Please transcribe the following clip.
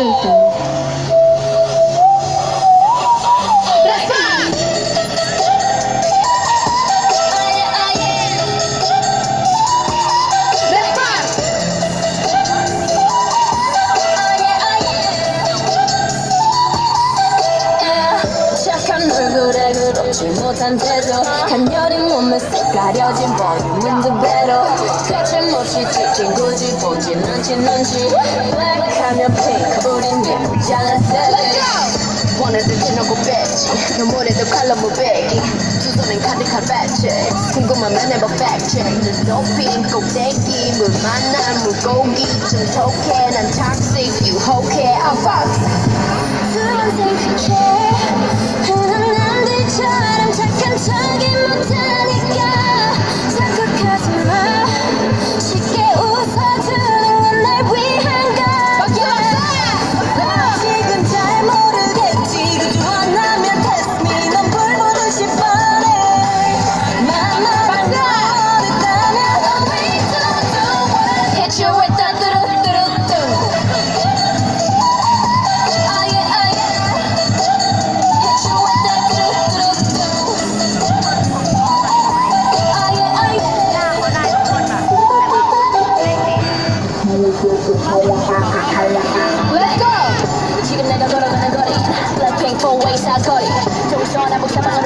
dun, dun. 그렇지 못한 태도 간열린 몸에서 가려진 볼륨은 두 배로 거침없이 찍힌 굳이 보진 않지 눈치 블랙하면 핑크 우린 예쁘장한 셀리 원해도 대놓고 뺐지 눈물에도 칼로 무배기. 두 손엔 가득한 배치 궁금하면 해봐 팩트 높인 꼭대기 물 만난 물고기. 좀 톡해 Tapos sa mga